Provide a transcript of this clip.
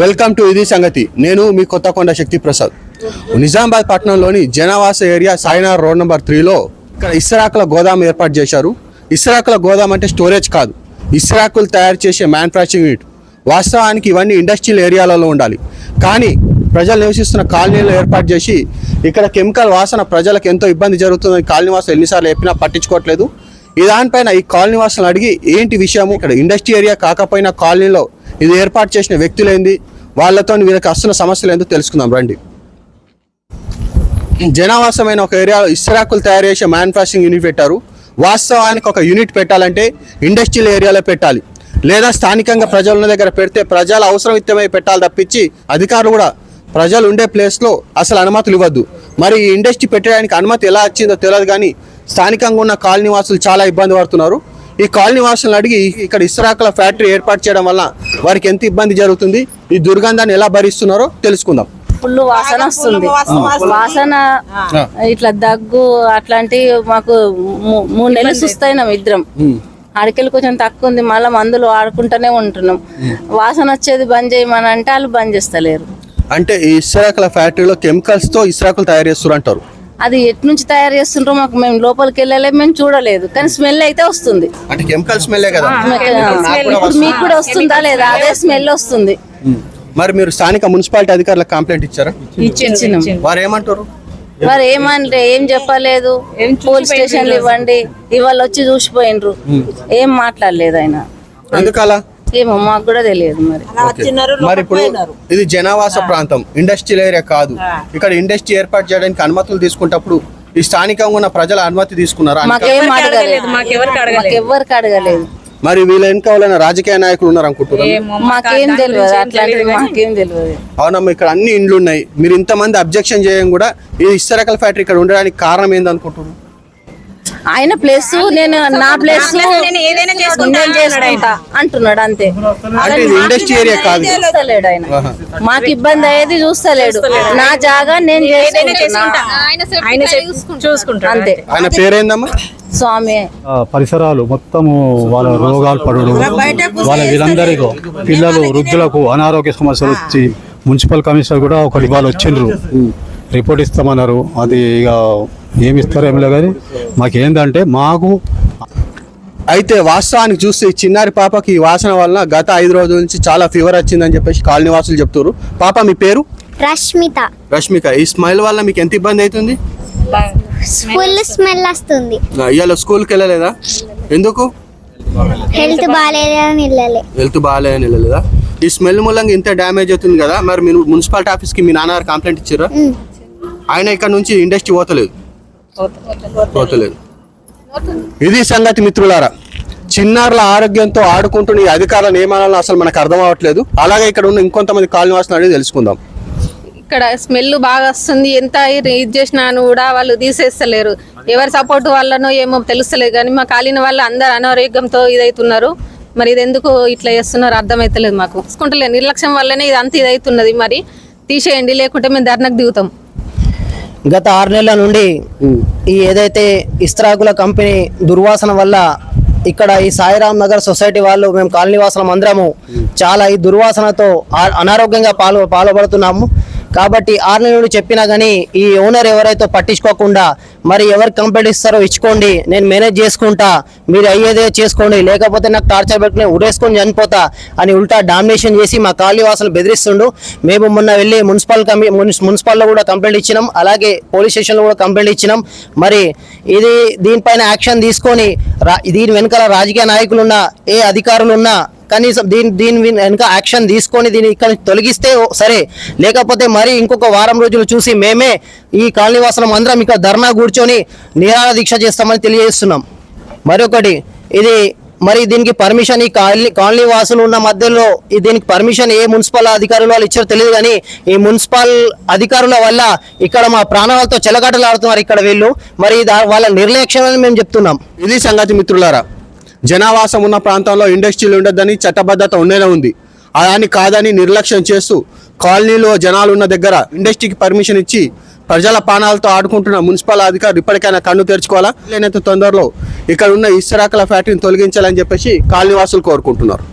Welcome to ఇది సంగతి. నేను మీ కొత్తకొండ శక్తి ప్రసాద్. నిజామాబాద్ పట్టణంలోని జనవాస ఏరియా సాయినార్ రోడ్ నెంబర్ త్రీలో ఇక్కడ ఇస్రాకుల గోదాం ఏర్పాటు చేశారు. ఇస్రాకుల గోదాం అంటే స్టోరేజ్ కాదు. ఇస్రాకులు తయారు చేసే మ్యానుఫ్యాక్చరింగ్ యూనిట్ వాస్తవానికి ఇవన్నీ ఇండస్ట్రియల్ ఏరియాలలో ఉండాలి. కానీ ప్రజలు నివసిస్తున్న కాలనీలు ఏర్పాటు చేసి ఇక్కడ కెమికల్ వాసన ప్రజలకు ఎంతో ఇబ్బంది జరుగుతుందని కాలనీ వాసులు ఎన్నిసార్లు చెప్పినా పట్టించుకోవట్లేదు. ఈ దానిపైన ఈ కాలనీవాసనలు అడిగి ఏంటి విషయము? ఇక్కడ ఇండస్ట్రీ ఏరియా కాకపోయినా కాలనీలో ఇది ఏర్పాటు చేసిన వ్యక్తులేంది? వాళ్ళతో వీళ్ళకి వస్తున్న సమస్యలు ఏందో తెలుసుకుందాం రండి. జనావాసమైన ఒక ఏరియాలో ఇస్రాకులు తయారు చేసే మ్యానుఫ్యాక్చరింగ్ యూనిట్ పెట్టారు. వాస్తవానికి ఒక యూనిట్ పెట్టాలంటే ఇండస్ట్రియల్ ఏరియాలో పెట్టాలి. లేదా స్థానికంగా ప్రజల దగ్గర పెడితే ప్రజల అవసరమిత్తమై పెట్టాలి తప్పించి అధికారులు కూడా ప్రజలు ఉండే ప్లేస్లో అసలు అనుమతులు ఇవ్వద్దు. మరి ఈ ఇండస్ట్రీ పెట్టడానికి అనుమతి ఎలా వచ్చిందో తెలియదు కానీ స్థానికంగా ఉన్న కాలనీ వాసులు చాలా ఇబ్బంది పడుతున్నారు. ఈ కాలనీ వాసులను అడిగి ఇక్కడ ఇస్రాకుల ఫ్యాక్టరీ ఏర్పాటు చేయడం వల్ల వారికి ఎంత ఇబ్బంది జరుగుతుంది ఈ దుర్గంధాన్ని ఎలా భరిస్తున్నారో తెలుసుకుందాం. ఫుల్ వాసన వస్తుంది. వాసన ఇట్లా దగ్గు అట్లాంటి మాకు మూ- మూడు నెలలు సుస్తైనాం ఇద్దరం. ఆడికెళ్ళి కొంచెం తక్కువ ఉంది మళ్ళీ మందులు ఆడుకుంటూనే ఉంటున్నాం. వాసన వచ్చేది బంద్ చేయమని అంటే వాళ్ళు బంద్ చేస్తలేరు. అంటే ఈ ఇస్రాకుల ఫ్యాక్టరీలో కెమికల్స్తో ఇస్రాకులు తయారు చేస్తారు అంటారు. అది ఎటు నుంచి తయారు చేస్తుండ్రో మాకు మేము లోపలికి వెళ్ళలే మేము చూడలేదు. కానీ స్మెల్ అయితే వస్తుంది. అంటే కెమికల్ స్మెల్లే కదా? ఇప్పుడు మీకు కూడా వస్తుందా? లేదా? అదే స్మెల్ వస్తుంది. మరి మీరు స్థానిక మున్సిపాలిటీ అధికారులకు కంప్లైంట్ ఇచ్చారా? ఇచ్చినాం వారు ఏమంటారు? మరి ఏమంటే ఏం చెప్పలేదు. పోలీస్ స్టేషన్లు ఇవ్వండి. ఇవాళ వచ్చి చూసిపోయినరు ఏం మాట్లాడలేదు ఆయన. ఎందుకలా? ఏమో మాకు కూడా తెలియదు మరి. మరి ఇప్పుడు ఇది జనావాస ప్రాంతం ఇండస్ట్రియల్ ఏరియా కాదు. ఇక్కడ ఇండస్ట్రీ ఏర్పాటు చేయడానికి అనుమతులు తీసుకున్నప్పుడు ఈ స్థానికంగా ఉన్న ప్రజల అనుమతి తీసుకున్నారా? మాకేం అడగలేదు. మరి వీళ్ళ వెనుక రాజకీయ నాయకులు ఉన్నారు అనుకుంటున్నారు? అవునమ్మా ఇక్కడ అన్ని ఇండ్లు ఉన్నాయి మీరు ఇంతమంది అబ్జెక్షన్ చేయం కూడా ఈ ఇస్తరకల ఫ్యాక్టరీ ఇక్కడ ఉండడానికి కారణం ఏందనుకుంటున్నారు? ఆయన ప్లేస్ నేను నా ప్లేస్ నేను చేసుకుంటా అంటున్నాడు అంతే. అంటే ఇది ఇండస్ట్రీ ఏరియా కాదు. చూస్తలేడు ఆయన. మాకు ఇబ్బంది అయ్యేది చూస్తలేడు. నా జాగా నేను చేసుకుంటా. అంతే. ఆయన పేరేందమ్మా? స్వామి. ఆ పరిసరాలు మొత్తము వాళ్ళ రోగాలు పడుడు వాళ్ళ వీళ్ళందరికీ పిల్లలు వృద్ధులకు అనారోగ్య సమస్యలు వచ్చి మున్సిపల్ కమిషనర్ కూడా ఒక ఇవాళ వచ్చిండ్రు. రిపోర్ట్ ఇస్తామన్నారు. అది ఇక ఏమి ఇస్తారో ఏం లేదు కానీ మాకేందంటే మాకు అయితే వాస్తవానికి చూస్తే చిన్నారి పాపకి ఈ వాసన వలన గత ఐదు రోజుల నుంచి చాలా ఫీవర్ వచ్చిందని చెప్పేసి కాలనీ వాసులు చెప్తారు పాప మీ పేరు? రష్మిత. రష్మిక ఈ స్మైల్ వల్ల మీకు ఎంత ఇబ్బంది అవుతుంది? ఫుల్ స్మెల్ వస్తుంది. ఇవాళ స్కూల్కి వెళ్ళలేదా? ఎందుకు? హెల్త్ బాగాలేదని వెళ్ళలే. హెల్త్ బాగాలేదని వెళ్ళలేదా? ఈ స్మెల్ మూలంగా ఇంత డ్యామేజ్ అవుతుంది కదా. మరి మీరు మున్సిపాలిటీ ఆఫీస్కి మీ నాన్నగారు కంప్లైంట్ ఇచ్చారా ఆయన ఇక్కడ నుంచి ఇండస్ట్రీ పోతలేదు. పోతలేదు. ఇది సంగతి మిత్రులారా చిన్నారుల ఆరోగ్యంతో ఆడుకుంటున్న ఈ అధికారుల నియమాలను అసలు మనకు అర్థం అవ్వట్లేదు. అలాగే ఇక్కడ ఉన్న ఇంకొంతమంది కాలనీ వాసులు అడిగి తెలుసుకుందాం. ఇక్కడ స్మెల్ బాగా వస్తుంది. ఎంత ఇది చేసినా కూడా వాళ్ళు తీసేస్తలేరు. ఎవరి సపోర్ట్ వాళ్ళనో ఏమో తెలుస్తలేదు. కానీ మా కాలిన వాళ్ళు అందరు అనారోగ్యంతో ఇదవుతున్నారు మరి ఇది ఎందుకు ఇట్లా చేస్తున్నారు అర్థమైతలేదు మాకు. చూసుకుంటలేదు నిర్లక్ష్యం వల్లనే ఇది అంత ఇదవుతున్నది మరి తీసేయండి లేకుంటే మేము ధర్నకు దిగుతాం. గత ఆరు నెలల నుండి ఈ ఏదైతే ఇస్త్రాకుల కంపెనీ దుర్వాసన వల్ల ఇక్కడ ఈ సాయిరామ్ నగర్ సొసైటీ వాళ్ళు మేము కాలనీవాసం అందరము చాలా ఈ దుర్వాసనతో అనారోగ్యంగా పాలు పాల్పడుతున్నాము. కాబట్టి ఆరు నెలలు చెప్పినా కానీ ఈ ఓనర్ ఎవరైతే పట్టించుకోకుండా మరి ఎవరు కంప్లైంట్ ఇస్తారో ఇచ్చుకోండి నేను మేనేజ్ చేసుకుంటా మీరు అయ్యేదే చేసుకోండి లేకపోతే నాకు టార్చర్ పెట్టుకుని ఉరేసుకొని చనిపోతా అని ఉల్టా డామినేషన్ చేసి మా కాలనీవాసులు బెదిరిస్తుండు. మేము మొన్న వెళ్ళి మున్సిపల్ కమి మున్సి- మున్సిపల్లో కూడా కంప్లైంట్ ఇచ్చినాం అలాగే పోలీస్ స్టేషన్లో కూడా కంప్లైంట్ ఇచ్చినాం. మరి ఇది దీనిపైన యాక్షన్ తీసుకొని రా- దీని వెనకాల రాజకీయ నాయకులున్నా ఏ అధికారులు ఉన్నా కనీసం దీని దీని వెనుక యాక్షన్ తీసుకొని దీన్ని ఇక్కడ తొలగిస్తే సరే. లేకపోతే మరి ఇంకొక వారం రోజులు చూసి మేమే ఈ కాలనీవాసం అందరం ఇక్కడ ధర్నా కూర్చొని నిరాహార దీక్ష చేస్తామని తెలియజేస్తున్నాం. మరొకటి ఇది మరి దీనికి పర్మిషన్ ఈ కాలనీ కాలనీ వాసులు ఉన్న మధ్యలో ఈ దీనికి పర్మిషన్ ఏ మున్సిపల్ అధికారులు వాళ్ళు ఇచ్చారో తెలియదు కానీ ఈ మున్సిపల్ అధికారుల వల్ల ఇక్కడ మా ప్రాణాలతో చెలగాటలాడుతున్నారు ఇక్కడ వీళ్ళు. మరి వాళ్ళ నిర్లక్ష్యం అని మేము చెప్తున్నాం. ఇది సంగతి మిత్రులారా జనావాసం ఉన్న ప్రాంతంలో ఇండస్ట్రీలు ఉండొద్దని చట్టబద్ధత ఉండేనే ఉంది. అలాని కాదని నిర్లక్ష్యం చేస్తూ కాలనీలో జనాలు ఉన్న దగ్గర ఇండస్ట్రీకి పర్మిషన్ ఇచ్చి ప్రజల పానాలతో ఆడుకుంటున్న మున్సిపల్ అధికారులు ఇప్పటికైనా కన్ను తెరుచుకోవాలా? లేనంత తొందరలో ఇక్కడ ఉన్న ఇస్రాకల ఫ్యాక్టరీని తొలగించాలని చెప్పేసి కాలనీవాసులు కోరుకుంటున్నారు.